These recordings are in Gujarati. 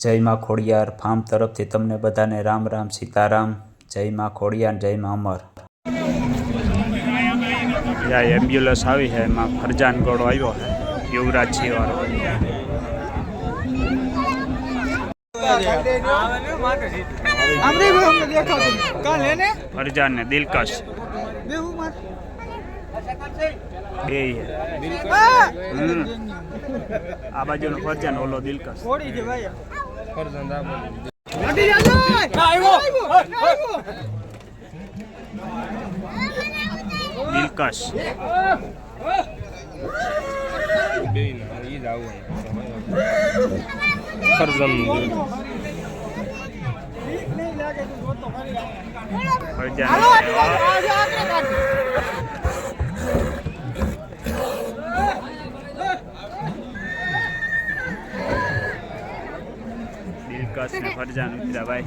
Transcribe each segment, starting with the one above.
જય માં ખોડિયાર ફાર્મ તરફથી તમને બધાને રામ રામ સીતારામ. જય માં ખોડિયાર જય માં અમર એમ્બ્યુલન્સ આવી છે એમાં ફરજાન ગોળો આવ્યો છે યુવરાજ છે વાળો આમરે ભાઈ અમને દેખાતું કાલ હે. ને ફરજાન ને દિલકશ બે આ બાજુનો ફરજાન ઓલો દિલકશ. આવ્યો આવ્યો દિલકશ ઠીક નહીં લાગે તું જોતો ખરી ફરજાન દિલકશ ને ફરજાન ઉતર્યા ભાઈ.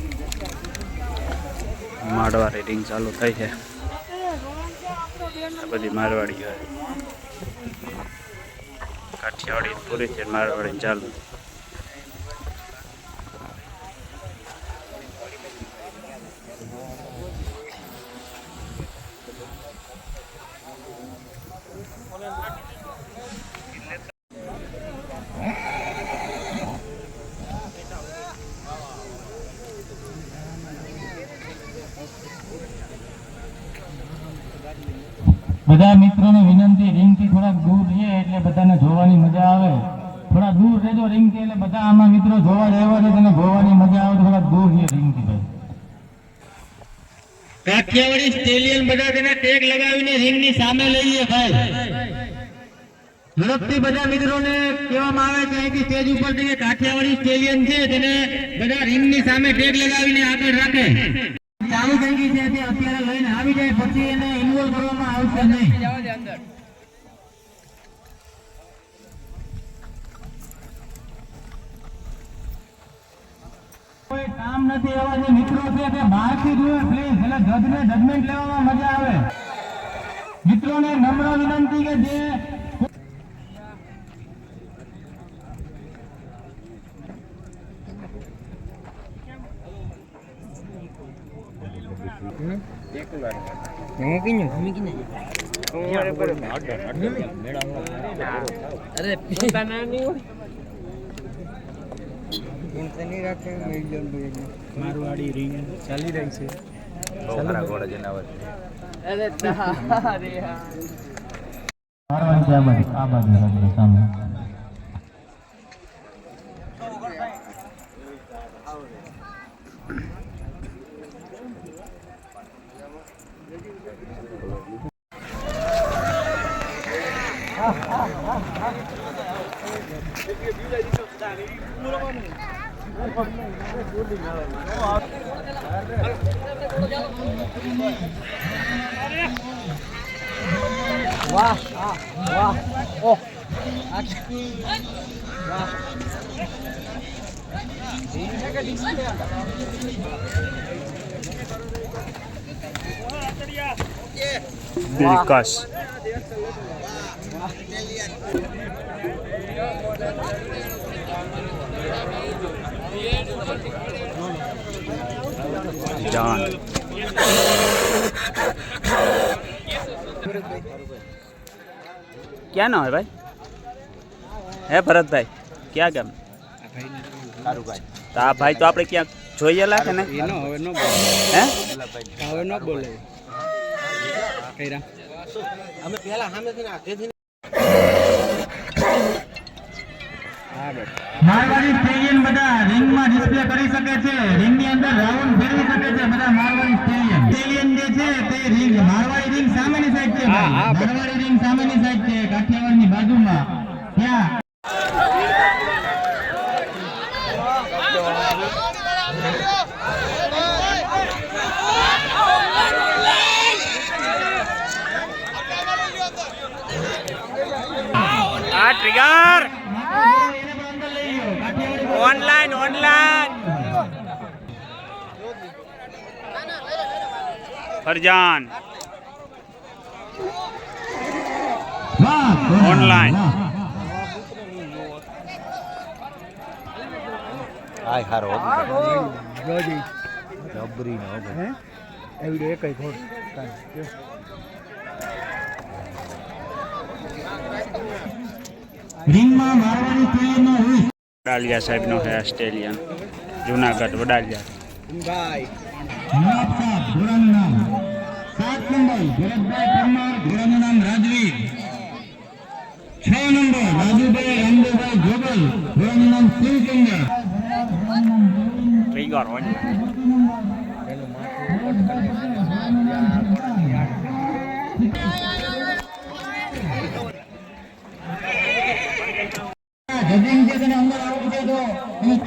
માળવા રિંગ ચાલુ થઈ છે. આ બધી મારવાડી હોય કાઠિયાવાડી પૂરી છે મારવાડી ચાલુ. બધા મિત્રોને વિનંતી રિંગથી થોડાક દૂર રહીએ એટલે બધાને જોવાની મજા આવે. થોડા દૂર રહેજો રિંગથી એટલે બધા આમાં મિત્રો જોવા રહેવા છે તેને જોવાની મજા આવે, થોડાક દૂર રહીએ રિંગથી ભાઈ. કાઠિયાવાડી સ્ટેલિયન બધા તેને ટેગ લગાવીને રિંગની સામે લઈએ ભાઈ. ઝડપથી બધા મિત્રોને કહેવામાં આવે છે અહીંથી સ્ટેજ ઉપર કાઠિયાવાડી સ્ટેલિયન છે, તેને બધા રિંગની સામે ટેગ લગાવીને આગળ રાખે. ચાલુ થઈ ગઈ છે તે અત્યારે લઈને આવી જાય પછી એને ઇન્વોલ્વ કરવામાં આવશે નહીં. કોઈ કામ નથી એવા જે મિત્રો છે તે બહારથી જુએ પ્લીઝ એટલે જજને જજમેન્ટ લેવામાં મજા આવે. મિત્રોને નમ્ર વિનંતી કે જે મારવાડી રીંગ ચાલી રહી છે આ બાજુ રાખજો સામે દિલકશ. જાન ક્યાં ના હોય ભાઈ હે ભરતભાઈ ક્યાં કેમ તો આ ભાઈ તો આપણે ક્યાંક જોઈએ લાગે ને એનો હવે નો બોલે હે હવે ન બોલે અમે પેલા સામેથી મારવાડી સ્ટેડિયમ બધા રિંગમાં ડિસ્પ્લે કરી શકે છે. રિંગની અંદર રાઉન્ડ ફેરવી શકે છે બધા મારવાડી સ્ટેડિયમ સ્ટેડિયમ જે છે તે રિંગ મારવાડી રિંગ સામેની સાઈડ છે મારવાડી રિંગ સામેની સાઈડ છે કાઠિયાવાડની બાજુમાં. ત્યાં આ ટ્રિગર એને પણ અંદર લઈ લ્યો કાઠિયાવાડી ઓનલાઈન ફરજાન ઓનલાઈન. હાય હારો ગોડી ડબરી નો હે. એવડે એકય કાંઈ રિંગમાં મારવાડી ન રૂલ્સ વડાલિયા સાહેબનો હે સ્ટેડિયમ જુનાગઢ વડાલિયા. ભાઈ. નવાબ સાહેબ ઘોડાનું નામ સાત નંબર ભરતભાઈ પરમાર ઘોડાનું નામ રાજવીર. છ નંબર રાજુભાઈ રામદેવભાઈ જોગલ ઘોડાનું નામ શિવચંદ્ર ટ્રિગર ઓનલાઈન જજિંગ છે તેને અંદર આવવું છે તો એનું કંઈ નામ નથી જાવ. તો બહાર આવજો પછી દોસ્તો નિર્ણય લઈ લેજો.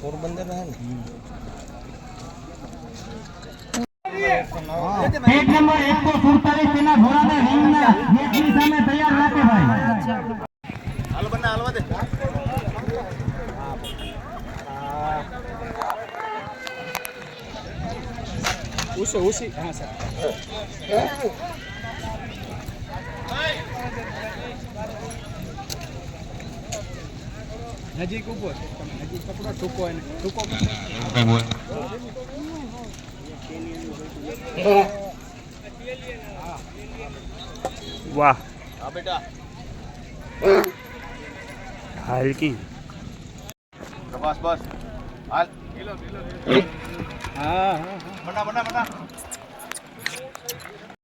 પોરબંદર પેજ નંબર એકસો સુડતાલીસ તેના ઘોડાના રિંગના નેટની સામે તૈયાર રાખે ભાઈ. ઉસે, ઉસી. હા સર નજીક ઊભો છે. તમે નજીક પકડો ટૂંકો એને. ટૂંકો. વાહ. હા બેટા. હાલકી બસ બસ. હાલ. હા હા હા. બના બના બના